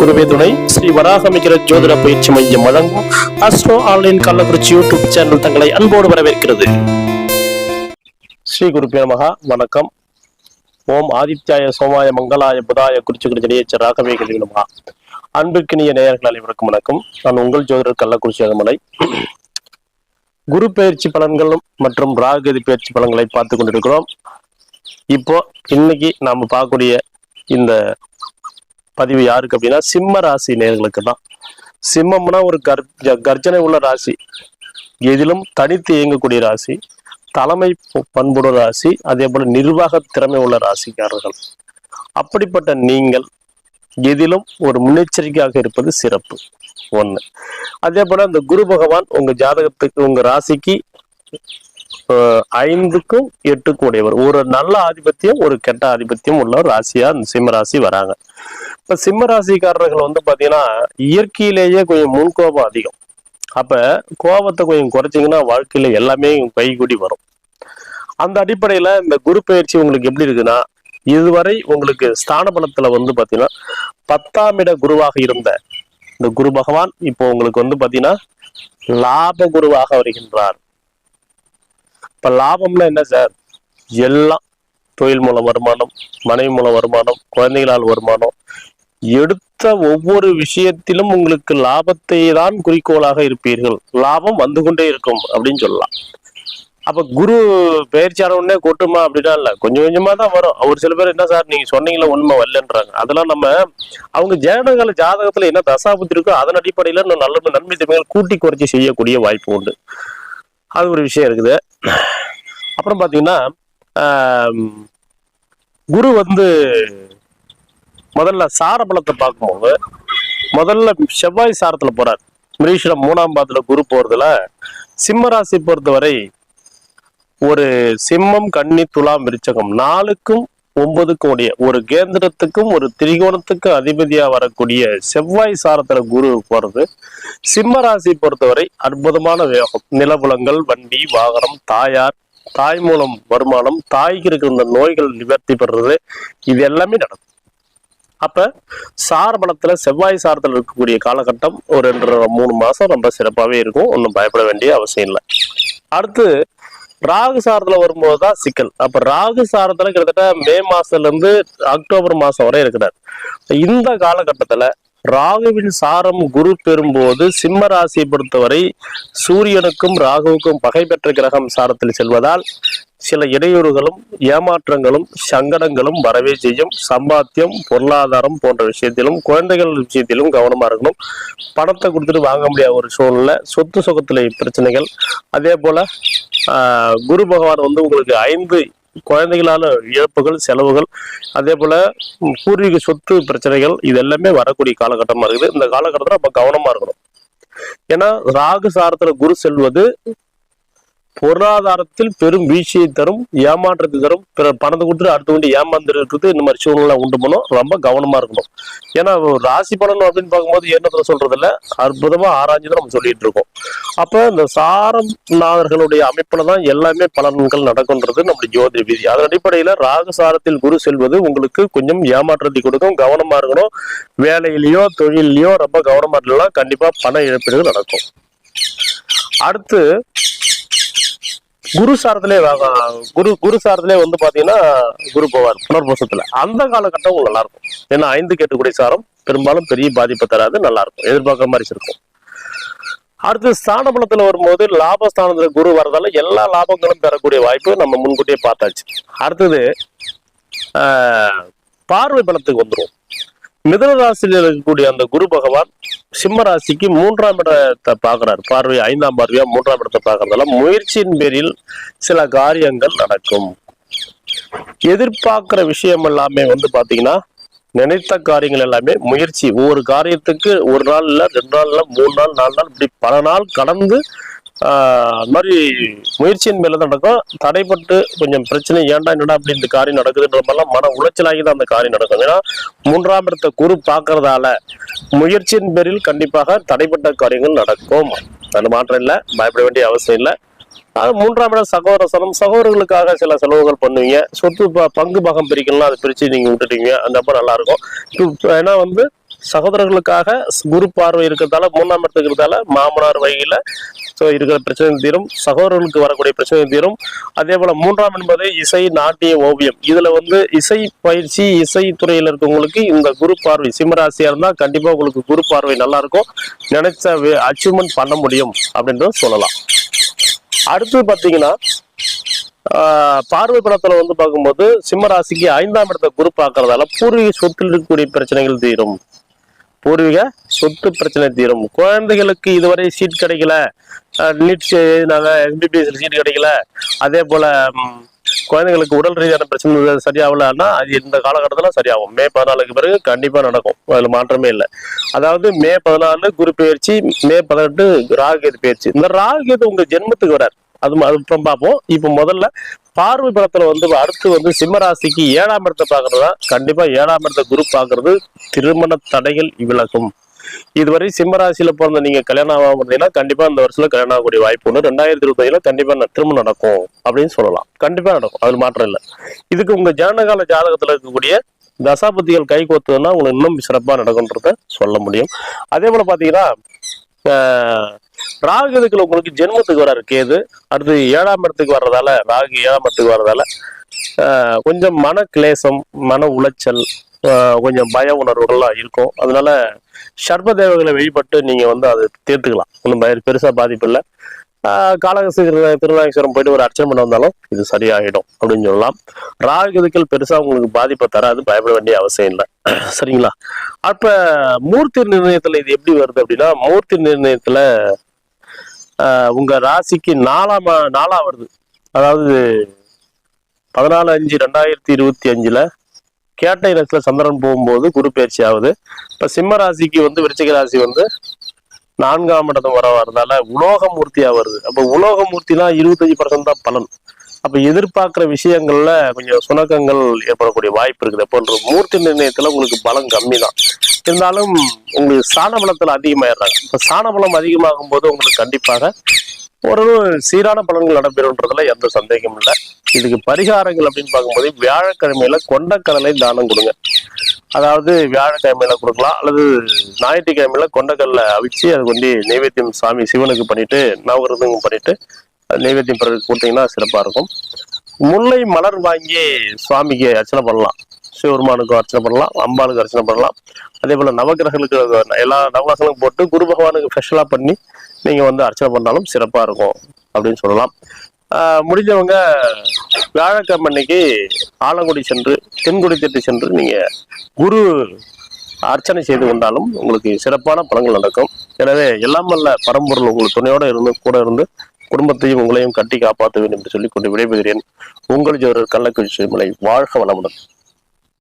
குருவே துணை. ஸ்ரீ வராகமிகர ஜோதிட பயிற்சி மையம் வழங்கும் astro online Kallakurichi YouTube channel தங்களை அன்போடு வரவேற்கிறது. ஸ்ரீ குருப்பே மகா வணக்கம். ஓம் ஆதித்யாய சோமாய மங்களாய புதாய குறிச்சி குறிச்சடியச்ச ராகவே கல்வி மகா அன்புக்கினிய நேயர்கள் அனைவருக்கும் வணக்கம். நான் உங்கள் ஜோதிடர் கள்ளக்குறிச்சி அகமலை. குரு பயிற்சி பலன்களும் மற்றும் ராகதி பயிற்சி பலன்களை பார்த்து கொண்டிருக்கிறோம். இப்போ இன்னைக்கு நாம பார்க்கக்கூடிய இந்த பதிவு யாருக்கு அப்படின்னா சிம்ம ராசி நேர்களுக்கு தான் சிம்மம்னா ஒரு கர் கர்ஜனை உள்ள ராசி. எதிலும் தனித்து இயங்கக்கூடிய ராசி. தலைமை ப- பண்புள்ள ராசி. அதே போல நிர்வாக திறமை உள்ள ராசிக்காரர்கள். அப்படிப்பட்ட நீங்கள் எதிலும் ஒரு முன்னெச்சரிக்கையாக இருப்பது சிறப்பு. ஒண்ணு. அதே போல அந்த குரு பகவான் உங்க ஜாதகத்துக்கு உங்க ராசிக்கு ஐந்துக்கும் எட்டுக்கும் உடையவர். ஒரு நல்ல ஆதிபத்தியம் ஒரு கெட்ட ஆதிபத்தியம் உள்ள ராசியா இந்த சிம்ம ராசி வராங்க. இப்ப சிம்ம ராசிக்காரர்கள் வந்து பாத்தீங்கன்னா இயற்கையிலேயே கொஞ்சம் முன்கோபம் அதிகம். அப்ப கோபத்தை கொஞ்சம் குறைச்சிங்கன்னா வாழ்க்கையில எல்லாமே கைகூடி வரும். அந்த அடிப்படையில இந்த குரு பயிற்சி உங்களுக்கு எப்படி இருக்குன்னா இதுவரை உங்களுக்கு ஸ்தான பலத்துல வந்து பாத்தீங்கன்னா பத்தாம் இட குருவாக இருந்த இந்த குரு பகவான் இப்போ உங்களுக்கு வந்து பாத்தீங்கன்னா லாப குருவாக வருகின்றார். இப்ப லாபம்னா என்ன சார்? எல்லாம் தொழில் மூலம் வருமானம் மனைவி மூலம் வருமானம் குழந்தைகளால் வருமானம். எடுத்த ஒவ்வொரு விஷயத்திலும் உங்களுக்கு லாபத்தை தான் குறிக்கோளாக இருப்பீர்கள். லாபம் வந்து கொண்டே இருக்கும் அப்படின்னு சொல்லலாம். அப்ப குரு பயிற்சியான உடனே கொட்டுமா அப்படின்னா இல்ல. கொஞ்சம் கொஞ்சமா தான் வரும். ஒரு சில பேர் என்ன சார் நீங்க சொன்னீங்களா உண்மை வரலன்றாங்க. அதெல்லாம் நம்ம அவங்க ஜனகால ஜாதகத்துல என்ன தசாபுத்தி இருக்கோ அதன் அடிப்படையில இன்னும் நல்ல நன்மை தன்மைகள் கூட்டி குறைச்சி செய்யக்கூடிய வாய்ப்பு உண்டு. அது ஒரு விஷயம் இருக்குது. அப்புறம் பார்த்தீங்கன்னா குரு வந்து முதல்ல சார பலத்தை பார்க்கும்போது முதல்ல செவ்வாய் சாரத்தில் போறார். மிரீஷரம் மூணாம் பாதத்துல குரு போறதுல சிம்மராசி பொறுத்தவரை ஒரு சிம்மம் கன்னி துலாம் விருச்சகம் நாலுக்கும் ஒன்பது கோடிய. ஒரு கேந்திரத்துக்கும் ஒரு திரிகோணத்துக்கும் அதிபதியா வரக்கூடிய செவ்வாய் சாரத்துல குரு போறது. சிம்ம ராசி பொறுத்தவரை அற்புதமான வேகம் நிலபுலங்கள் வண்டி வாகனம் தாயார் தாய் மூலம் வருமானம் தாய்க்கு இருக்கிற இந்த நோய்கள் நிவர்த்தி பெறுறது. இது எல்லாமே நடக்கும். அப்ப சார பலத்துல செவ்வாய் சாரத்துல இருக்கக்கூடிய காலகட்டம் ஒரு ரெண்டு மூணு மாசம் ரொம்ப சிறப்பாவே இருக்கும். ஒன்றும் பயப்பட வேண்டிய அவசியம் இல்லை. அடுத்து ராகு சாரத்துல வரும்போது தான் சிக்கல். அப்ப ராகு சாரத்துல கிட்டத்தட்ட மே மாசத்துல இருந்து அக்டோபர் மாசம் வரை இருக்கிறார். இந்த காலகட்டத்துல ராகுவின் சாரம் குரு பெறும்போது சிம்ம ராசியை பொறுத்தவரை சூரியனுக்கும் ராகுவுக்கும் பகை பெற்ற கிரகம் சாரத்தில் செல்வதால் சில இடையூறுகளும் ஏமாற்றங்களும் சங்கடங்களும் வரவே செய்யும். சம்பாத்தியம் பொருளாதாரம் போன்ற விஷயத்திலும் குழந்தைகள் விஷயத்திலும் கவனமாக இருக்கணும். பணத்தை கொடுத்துட்டு வாங்க முடியாத ஒரு சூழ்நிலை சொத்து சுகத்துல பிரச்சனைகள். அதே போல் குரு பகவான் வந்து உங்களுக்கு ஐந்து குழந்தைகளால இழப்புகள் செலவுகள் அதே போல பூர்வீக சொத்து பிரச்சனைகள் இது எல்லாமே வரக்கூடிய காலகட்டமா இருக்குது. இந்த காலகட்டத்துல நம்ம கவனமா இருக்கணும். ஏன்னா ராகு சாரத்துல குரு செல்வது பொருளாதாரத்தில் பெரும் வீழ்ச்சியை தரும் ஏமாற்றத்தை தரும் பிற பணத்தை கொடுத்துட்டு அடுத்து கொண்டு ஏமாந்துருக்கிறது இந்த மாதிரி சூழ்நிலை உண்டு பண்ணும் ரொம்ப கவனமா இருக்கணும். ஏன்னா ராசி பலன் அப்படின்னு பார்க்கும்போது என்னத்துல சொல்றது இல்ல அற்புதமா ஆராய்ஞ்சு தான் நம்ம சொல்லிட்டு இருக்கோம். அப்ப இந்த சாரம் நாதர்களுடைய அமைப்புல தான் எல்லாமே பலன்கள் நடக்கும்ன்றது நம்முடைய ஜோதிட விதி. அதன் அடிப்படையில ராகசாரத்தில் குரு செல்வது உங்களுக்கு கொஞ்சம் ஏமாற்றத்தை கொடுக்கும் கவனமா இருக்கணும். வேலையிலயோ தொழிலையோ ரொம்ப கவனமா இருக்கலாம். கண்டிப்பா பண இழப்பீடுகள் நடக்கும். அடுத்து குரு சாரத்திலே குரு குரு சாரத்திலே வந்து பாத்தீங்கன்னா குரு போவார் புனர்பூசத்துல. அந்த காலகட்டம் நல்லா இருக்கும் ஏன்னா ஐந்து கேட்டுக்கூடிய சாரம் பெரும்பாலும் பெரிய பாதிப்பை தராது நல்லா இருக்கும் எதிர்பார்க்குற மாதிரி இருக்கும் அடுத்து ஸ்தான பலத்துல வரும்போது லாபஸ்தானத்துல குரு வரதால எல்லா லாபங்களும் பெறக்கூடிய வாய்ப்பு நம்ம முன்கூட்டியே பார்த்தாச்சு. அடுத்தது பார்வை பலத்துக்கு வந்துடும் மிதனராசியில் இருக்கக்கூடிய அந்த குரு பகவான் சிம்ம ராசிக்கு மூன்றாம் இடத்தை பார்க்கிறார். பார்வை ஐந்தாம் பார்வையா மூன்றாம் இடத்தை பார்க்கறதால முயற்சியின் பேரில் சில காரியங்கள் நடக்கும். எதிர்பார்க்கிற விஷயம் எல்லாமே வந்து பாத்தீங்கன்னா நினைத்த காரியங்கள் எல்லாமே முயற்சி. ஒவ்வொரு காரியத்துக்கு ஒரு நாள் இல்ல ரெண்டு நாள் இல்ல மூணு நாள் நாலு நாள் இப்படி பல நாள் கடந்து அது மாதிரி முயற்சியின் மேலே தான் நடக்கும். தடைப்பட்டு கொஞ்சம் பிரச்சனை ஏன்டா என்னடா அப்படி இந்த காரியம் நடக்குதுன்ற மாதிரிலாம் மன உளைச்சலாகி தான் அந்த காரியம் நடக்கும். ஏன்னா மூன்றாம் இடத்தை குரு பார்க்கறதால முயற்சியின் பேரில் கண்டிப்பாக தடைப்பட்ட காரியங்கள் நடக்கும். அது மாற்றம் இல்லை பயப்பட வேண்டிய அவசியம் இல்லை. அது மூன்றாம் இடம் சகோதர சனம். சகோதரர்களுக்காக சில செலவுகள் பண்ணுவீங்க. சொத்து ப- பங்கு பாகம் பிரிக்கலாம் அதை பிரித்து நீங்கள் விட்டுட்டீங்க. அந்த அப்போ நல்லாயிருக்கும் இப்போ ஏன்னா வந்து சகோதரர்களுக்காக குரு பார்வை இருக்கிறதால மூணாம் இடத்துக்கு இருக்கிறதால மாமனார் வகையில் ஸோ இருக்கிற பிரச்சனை தீரும். சகோதரர்களுக்கு வரக்கூடிய பிரச்சனை தீரும். அதே போல மூன்றாம் என்பது இசை நாட்டிய ஓவியம். இதுல வந்து இசை பயிற்சி இசை துறையில் இருக்கவங்களுக்கு இந்த குரு பார்வை சிம்மராசியா இருந்தால் கண்டிப்பா உங்களுக்கு குரு பார்வை நல்லா இருக்கும் நினைச்ச அச்சீவ்மெண்ட் பண்ண முடியும் அப்படின்றத சொல்லலாம். அடுத்து பாத்தீங்கன்னா பார்வை படத்துல வந்து பார்க்கும்போது சிம்மராசிக்கு ஐந்தாம் இடத்தை குரு பார்க்கறதால பூர்வீக சொத்தில் இருக்கக்கூடிய பிரச்சனைகள் தீரும். பூர்வீக சொத்து பிரச்சனை தீரும். குழந்தைகளுக்கு இதுவரை சீட் கிடைக்கல. நீட் நாங்க எம்பிபிஎஸ்ல சீட் கிடைக்கல. அதே போல குழந்தைங்களுக்கு உடல் ரீதியான பிரச்சனை சரியாகலன்னா அது இந்த காலகட்டத்தில் சரியாகும். மே பதினாலுக்கு பிறகு கண்டிப்பாக நடக்கும். அதில் மாற்றமே இல்லை. அதாவது மே பதினாலு குரு பயிற்சி மே பதினெட்டு ராகுகேது பயிற்சி இந்த ராகுகேது உங்கள் ஜென்மத்துக்கு வரார். அது அது அப்புறம் பார்ப்போம். இப்போ முதல்ல பார்வை படத்துல வந்து அடுத்து வந்து சிம்மராசிக்கு ஏழாம் இடத்தை பார்க்கறதா? கண்டிப்பா ஏழாம் இடத்தை குரு பார்க்கறது திருமண தடைகள் விலகும். இதுவரை சிம்மராசியில பிறந்த நீங்க கல்யாணம் ஆகாம இருந்தீங்கன்னா கண்டிப்பா இந்த வருஷத்துல கல்யாணம் ஆகக்கூடிய வாய்ப்பு ஒன்று ரெண்டாயிரத்தி இருபத்தஞ்சுல கண்டிப்பா ந- திருமணம் நடக்கும் அப்படின்னு சொல்லலாம். கண்டிப்பா நடக்கும். அதுல மாற்றம் இல்லை. இதுக்கு உங்க ஜனகால ஜாதகத்துல இருக்கக்கூடிய தசாபதிகள் கை கோத்துன்னா உங்களுக்கு இன்னும் சிறப்பா நடக்கும்ன்றத சொல்ல முடியும். அதே போல பாத்தீங்கன்னா ராகு இதுக்குள்ள உங்களுக்கு ஜென்மத்துக்கு வர்றாரு கேது அடுத்து ஏழாம் இடத்துக்கு வர்றதால ராகு ஏழாம் இடத்துக்கு வர்றதால கொஞ்சம் மன கிளேசம் மன உளைச்சல் கொஞ்சம் பய உணர்வுகள்லாம் இருக்கும். அதனால சர்ப தேவங்களை வழிபட்டு நீங்க வந்து அதை தீர்த்துக்கலாம். ஒன்றும் பய பெருசா பாதிப்பு இல்லை. காலகசி திருநாயகேஸ்வரம் போயிட்டு ஒரு அர்ச்சனை பண்ண வந்தாலும் இது சரியாயிடும் அப்படின்னு சொல்லலாம். ராகு இதுக்கள் பெருசா உங்களுக்கு பாதிப்பை தராது. பயப்பட வேண்டிய அவசியம் இல்லை. சரிங்களா? அப்ப மூர்த்தி நிர்ணயத்துல இது எப்படி வருது அப்படின்னா மூர்த்தி நிர்ணயத்துல ஆஹ், உங்க ராசிக்கு நாலாம் நாலா வருது. அதாவது பதினாலு அஞ்சு ரெண்டாயிரத்தி இருபத்தி அஞ்சுல கேட்டை நட்சத்திர சந்திரன் போகும்போது குரு பயிற்சி ஆகுது. இப்ப சிம்ம ராசிக்கு வந்து விருச்சிக ராசி வந்து நான்காம் இடம் இருந்தால உலோக உலோகமூர்த்தியா வருது. அப்ப உலோக மூர்த்தினா இருபத்தஞ்சு பர்சன்ட் தான் பலன். அப்ப எதிர்பார்க்கிற விஷயங்கள்ல கொஞ்சம் சுணக்கங்கள் ஏற்படக்கூடிய வாய்ப்பு இருக்குது. போன்ற மூர்த்தி நிர்ணயத்துல உங்களுக்கு பலம் கம்மி தான் இருந்தாலும் உங்களுக்கு சாண பலத்துல அதிகமாயிடுறாங்க. இப்ப சாண பலம் அதிகமாகும் போது உங்களுக்கு கண்டிப்பாக ஓரளவு சீரான பலன்கள் நடைபெறுன்றதுல எந்த சந்தேகமும் இல்லை. இதுக்கு பரிகாரங்கள் அப்படின்னு பார்க்கும்போது வியாழக்கிழமையில கொண்டக்கடலை தானம் கொடுங்க. அதாவது வியாழக்கிழமையில கொடுக்கலாம். அல்லது ஞாயிற்றுக்கிழமையில கொண்டக்கடலை அவிச்சு அது கொண்டு நைவேத்தியம் சாமி சிவனுக்கு பண்ணிட்டு நவகிரதமும் பண்ணிட்டு நைவேத்தியம் பிறகு கொடுத்தீங்கன்னா சிறப்பாக இருக்கும். முல்லை மலர் வாங்கி சுவாமிக்கு அர்ச்சனை பண்ணலாம். சிவபெருமானுக்கும் அர்ச்சனை பண்ணலாம் அம்பாளுக்கு அர்ச்சனை பண்ணலாம். அதே போல் நவகிரகங்களுக்கு எல்லா நவகிரகங்களுக்கும் போட்டு குரு பகவானுக்கு ஸ்பெஷலாக பண்ணி நீங்கள் வந்து அர்ச்சனை பண்ணாலும் சிறப்பாக இருக்கும் அப்படின்னு சொல்லலாம். முடிஞ்சவங்க வியாழக்கிழமை அன்னைக்கு ஆலங்குடி சென்று தென்குடி திட்டு சென்று நீங்கள் குரு அர்ச்சனை செய்து கொண்டாலும் உங்களுக்கு சிறப்பான பலன்கள் நடக்கும். எனவே எல்லாம் வல்ல பரம்பொருள் உங்களுக்கு துணையோட இருந்து கூட இருந்து குடும்பத்தையும் உங்களையும் கட்டி காப்பாற்ற வேண்டும் என்று சொல்லிக் கொண்டு விடைபெறுகிறேன். உங்கள் ஜோரர் கள்ளக்குறிச்சி மலை வாழ்க வளமுடன்.